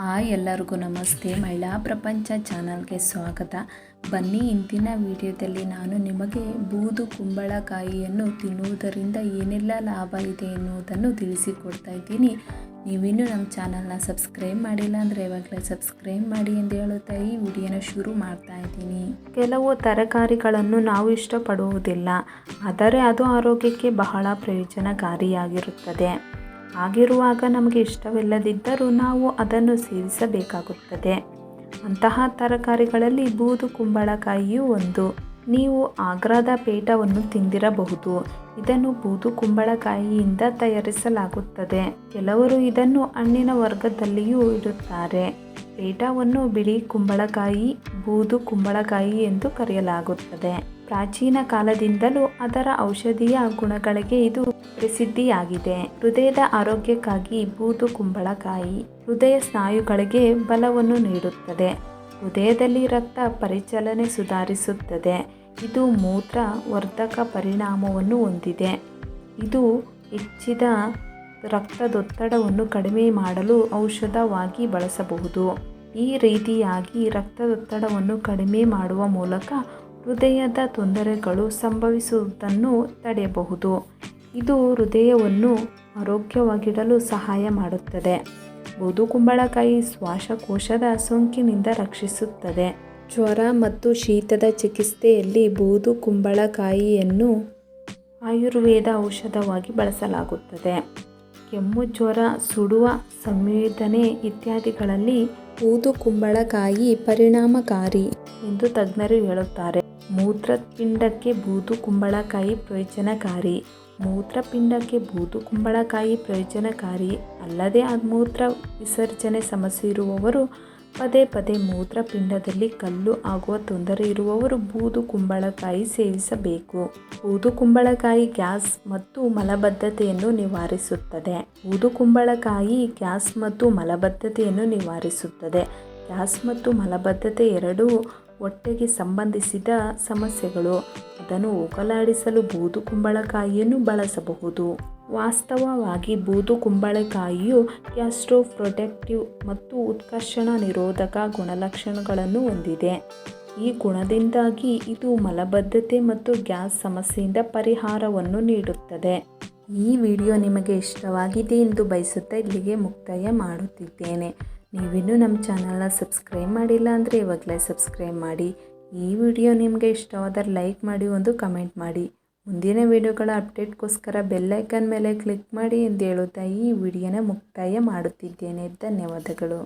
Hi ಎಲ್ಲರಿಗೂ ನಮಸ್ತೆ. ಮಹಿಳಾ ಪ್ರಪಂಚ ಚಾನಲ್ಗೆ ಸ್ವಾಗತ. ಬನ್ನಿ ಇಂದಿನ ವಿಡಿಯೋದಲ್ಲಿ ನಾನು ನಿಮಗೆ ಬೂದು ಕುಂಬಳಕಾಯಿಯನ್ನು ತಿನ್ನುವುದರಿಂದ ಏನೆಲ್ಲ ಲಾಭ ಇದೆ ಎನ್ನುವುದನ್ನು ತಿಳಿಸಿಕೊಡ್ತಾ ಇದ್ದೀನಿ. ನೀವಿನ್ನೂ ನಮ್ಮ ಚಾನಲ್ನ ಸಬ್ಸ್ಕ್ರೈಬ್ ಮಾಡಿಲ್ಲ ಅಂದರೆ ಇವಾಗಲೇ ಸಬ್ಸ್ಕ್ರೈಬ್ ಮಾಡಿ ಎಂದು ಹೇಳುತ್ತಾ ಈ ವಿಡಿಯೋನ ಶುರು ಮಾಡ್ತಾ ಇದ್ದೀನಿ. ಕೆಲವು ತರಕಾರಿಗಳನ್ನು ನಾವು ಇಷ್ಟಪಡುವುದಿಲ್ಲ, ಆದರೆ ಅದು ಆರೋಗ್ಯಕ್ಕೆ ಬಹಳ ಪ್ರಯೋಜನಕಾರಿಯಾಗಿರುತ್ತದೆ. ಹಾಗಿರುವಾಗ ನಮಗೆ ಇಷ್ಟವಿಲ್ಲದಿದ್ದರೂ ನಾವು ಅದನ್ನು ಸೇವಿಸಬೇಕಾಗುತ್ತದೆ. ಅಂತಹ ತರಕಾರಿಗಳಲ್ಲಿ ಬೂದು ಕುಂಬಳಕಾಯಿಯೂ ಒಂದು. ನೀವು ಆಗ್ರಾದ ಪೇಟವನ್ನು ತಿಂದಿರಬಹುದು. ಇದನ್ನು ಬೂದು ಕುಂಬಳಕಾಯಿಯಿಂದ ತಯಾರಿಸಲಾಗುತ್ತದೆ. ಕೆಲವರು ಇದನ್ನು ಹಣ್ಣಿನ ವರ್ಗದಲ್ಲಿಯೂ ಇಡುತ್ತಾರೆ. ಪೇಟವನ್ನು ಬಿಳಿ ಕುಂಬಳಕಾಯಿ, ಬೂದು ಕುಂಬಳಕಾಯಿ ಎಂದು ಕರೆಯಲಾಗುತ್ತದೆ. ಪ್ರಾಚೀನ ಕಾಲದಿಂದಲೂ ಅದರ ಔಷಧೀಯ ಗುಣಗಳಿಗೆ ಇದು ಪ್ರಸಿದ್ಧಿಯಾಗಿದೆ. ಹೃದಯದ ಆರೋಗ್ಯಕ್ಕಾಗಿ ಬೂದು ಕುಂಬಳಕಾಯಿ ಹೃದಯ ಸ್ನಾಯುಗಳಿಗೆ ಬಲವನ್ನು ನೀಡುತ್ತದೆ. ಹೃದಯದಲ್ಲಿ ರಕ್ತ ಪರಿಚಲನೆ ಸುಧಾರಿಸುತ್ತದೆ. ಇದು ಮೂತ್ರ ವರ್ಧಕ ಪರಿಣಾಮವನ್ನು ಹೊಂದಿದೆ. ಇದು ಹೆಚ್ಚಿದ ರಕ್ತದೊತ್ತಡವನ್ನು ಕಡಿಮೆ ಮಾಡಲು ಔಷಧವಾಗಿ ಬಳಸಬಹುದು. ಈ ರೀತಿಯಾಗಿ ರಕ್ತದೊತ್ತಡವನ್ನು ಕಡಿಮೆ ಮಾಡುವ ಮೂಲಕ ಹೃದಯದ ತೊಂದರೆಗಳು ಸಂಭವಿಸುವುದನ್ನು ತಡೆಯಬಹುದು. ಇದು ಹೃದಯವನ್ನು ಆರೋಗ್ಯವಾಗಿಡಲು ಸಹಾಯ ಮಾಡುತ್ತದೆ. ಬೂದು ಕುಂಬಳಕಾಯಿ ಶ್ವಾಸಕೋಶದ ಸೋಂಕಿನಿಂದ ರಕ್ಷಿಸುತ್ತದೆ. ಜ್ವರ ಮತ್ತು ಶೀತದ ಚಿಕಿತ್ಸೆಯಲ್ಲಿ ಬೂದು ಕುಂಬಳಕಾಯಿಯನ್ನು ಆಯುರ್ವೇದ ಔಷಧವಾಗಿ ಬಳಸಲಾಗುತ್ತದೆ. ಕೆಮ್ಮು, ಜ್ವರ, ಸುಡುವ, ಸಂವೇದನೆ ಇತ್ಯಾದಿಗಳಲ್ಲಿ ಬೂದು ಕುಂಬಳಕಾಯಿ ಪರಿಣಾಮಕಾರಿ ಎಂದು ತಜ್ಞರು ಹೇಳುತ್ತಾರೆ. ಮೂತ್ರಪಿಂಡಕ್ಕೆ ಬೂದು ಕುಂಬಳಕಾಯಿ ಪ್ರಯೋಜನಕಾರಿ. ಮೂತ್ರಪಿಂಡಕ್ಕೆ ಬೂದು ಕುಂಬಳಕಾಯಿ ಪ್ರಯೋಜನಕಾರಿ ಅಲ್ಲದೆ ಆ ಮೂತ್ರ ವಿಸರ್ಜನೆ ಸಮಸ್ಯೆ ಇರುವವರು ಪದೇ ಪದೇ ಮೂತ್ರಪಿಂಡದಲ್ಲಿ ಕಲ್ಲು ಆಗುವ ತೊಂದರೆ ಇರುವವರು ಬೂದು ಕುಂಬಳಕಾಯಿ ಸೇವಿಸಬೇಕು. ಬೂದು ಕುಂಬಳಕಾಯಿ ಗ್ಯಾಸ್ ಮತ್ತು ಮಲಬದ್ಧತೆಯನ್ನು ನಿವಾರಿಸುತ್ತದೆ. ಬೂದು ಕುಂಬಳಕಾಯಿ ಗ್ಯಾಸ್ ಮತ್ತು ಮಲಬದ್ಧತೆಯನ್ನು ನಿವಾರಿಸುತ್ತದೆ. ಗ್ಯಾಸ್ ಮತ್ತು ಮಲಬದ್ಧತೆ ಎರಡೂ ಹೊಟ್ಟೆಗೆ ಸಂಬಂಧಿಸಿದ ಸಮಸ್ಯೆಗಳು, ಅದನ್ನು ಹೋಗಲಾಡಿಸಲು ಬೂದು ಕುಂಬಳಕಾಯಿಯನ್ನು ಬಳಸಬಹುದು. ವಾಸ್ತವವಾಗಿ ಬೂದು ಕುಂಬಳಕಾಯಿಯು ಗ್ಯಾಸ್ಟ್ರೋಪ್ರೊಟೆಕ್ಟಿವ್ ಮತ್ತು ಉತ್ಕರ್ಷಣ ನಿರೋಧಕ ಗುಣಲಕ್ಷಣಗಳನ್ನು ಹೊಂದಿದೆ. ಈ ಗುಣದಿಂದಾಗಿ ಇದು ಮಲಬದ್ಧತೆ ಮತ್ತು ಗ್ಯಾಸ್ ಸಮಸ್ಯೆಯಿಂದ ಪರಿಹಾರವನ್ನು ನೀಡುತ್ತದೆ. ಈ ವಿಡಿಯೋ ನಿಮಗೆ ಇಷ್ಟವಾಗಿದೆ ಎಂದು ಬಯಸುತ್ತಾ ಇಲ್ಲಿಗೆ ಮುಕ್ತಾಯ ಮಾಡುತ್ತಿದ್ದೇನೆ. ನೀವಿನ್ನೂ ನಮ್ಮ ಚಾನಲ್ನ ಸಬ್ಸ್ಕ್ರೈಬ್ ಮಾಡಿಲ್ಲ ಅಂದರೆ ಇವಾಗಲೇ ಸಬ್ಸ್ಕ್ರೈಬ್ ಮಾಡಿ. ಈ ವಿಡಿಯೋ ನಿಮಗೆ ಇಷ್ಟವಾದರೆ ಲೈಕ್ ಮಾಡಿ, ಒಂದು ಕಮೆಂಟ್ ಮಾಡಿ. ಮುಂದಿನ ವಿಡಿಯೋಗಳ ಅಪ್ಡೇಟ್ಗೋಸ್ಕರ ಬೆಲ್ಲೈಕನ್ ಮೇಲೆ ಕ್ಲಿಕ್ ಮಾಡಿ ಎಂದು ಹೇಳುತ್ತಾ ಈ ವಿಡಿಯೋನ ಮುಕ್ತಾಯ ಮಾಡುತ್ತಿದ್ದೇನೆ. ಧನ್ಯವಾದಗಳು.